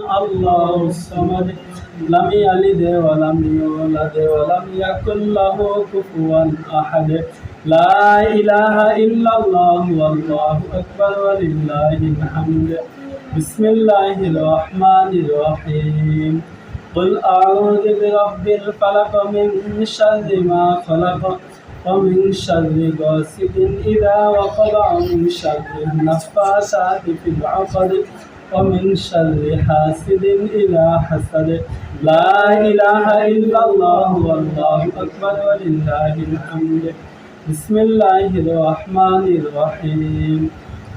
الله الصمد لم يلد ولم يولد ولم يكن له كفوا أحد لا إله إلا الله والله أكبر ولله الحمد بسم الله الرحمن الرحيم قل أعوذ برب الفلق من شر ما خلق ومن شر غاسق إذا وقب ومن شر النفاثات في العقد ومن شر حاسد إذا حسد لا إله إلا الله والله أكبر ولله الحمد بسم الله الرحمن الرحيم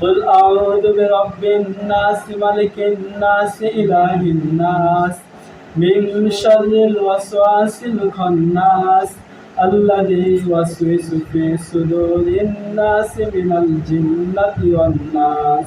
قل أعوذ برب الناس ملك الناس إله الناس من شر الوسواس الخناس الذي يوسوس في صدور الناس من الجنة والناس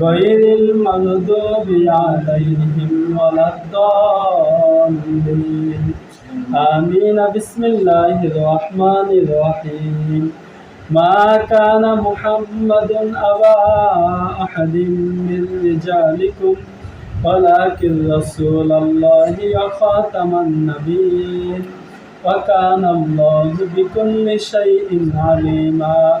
غير المغضوب عليهم ولا الضالين آمين بسم الله الرحمن الرحيم ما كان محمد أبا أحد من رجالكم ولكن رسول الله وخاتم النبيين وكان الله بكل شيء عليما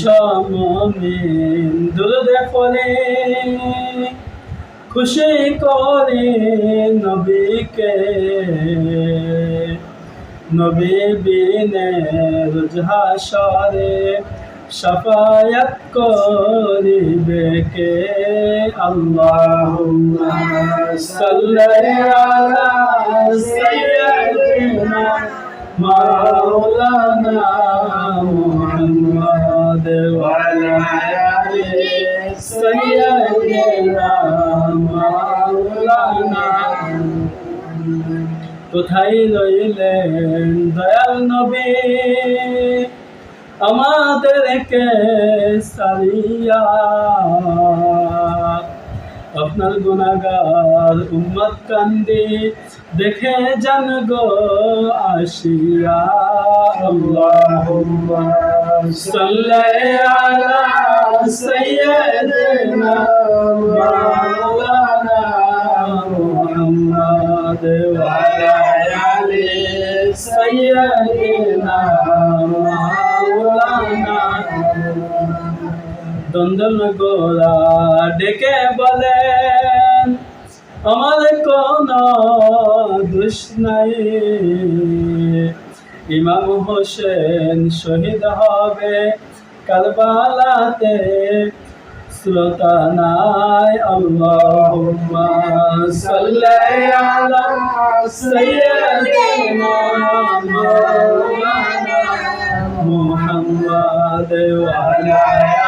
সমমিন দুলদে খুশি করে নবীকে। নবী বিনে রুজহা সফায়ত করিবে কে? আল্লাহ সাল্লাল্লাহু আলা সাইয়্যিদিনা মাওলানা কোথায় রইলেন দয়াল নবী? আমাদেরকে সারিয়া আপনার গুণাগার উম্মত কান্দি। দেখে জান গো আসিয়া আল্লাহুম্মা। সাল্লি আলা সাইয়্যিদিনা মাওলানা মুহাম্মদ ওয়া আলা আলি সাইয়্যিদিনা মাওলানা। দন্দন গোরা ডেকে বলেন আমার কোন দুষ নাই। ইমাম হোসেন শহীদ হবে কারবালাতে। শ্রোতা নাই আল্লাহুম্মা সাল্লি আলা সাইয়্যিদিনা মুহাম্মদ ওয়া আলি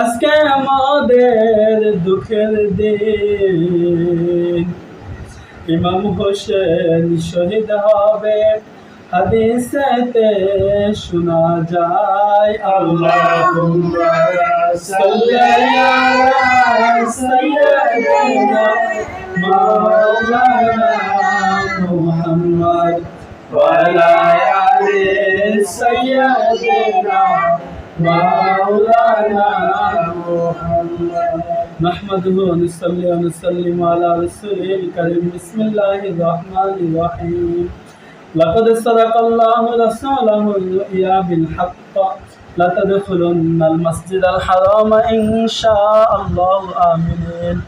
আজকে আমাদের দুঃখের দিন। ইমাম হোসেন শহীদ হবে, হাদিসেতে শোনা যায়, আল্লাহুম্মা সাল্লি আলা সাইয়্যিদিনা মাওলানা মুহাম্মদ ওয়া مولانا نحمده ونصلي ونسلم على رسوله الكريم. بسم الله الرحمن الرحيم. لقد صدق الله رسوله الرؤيا بالحق. لا تدخلن المسجد الحرام إن شاء الله. آمين.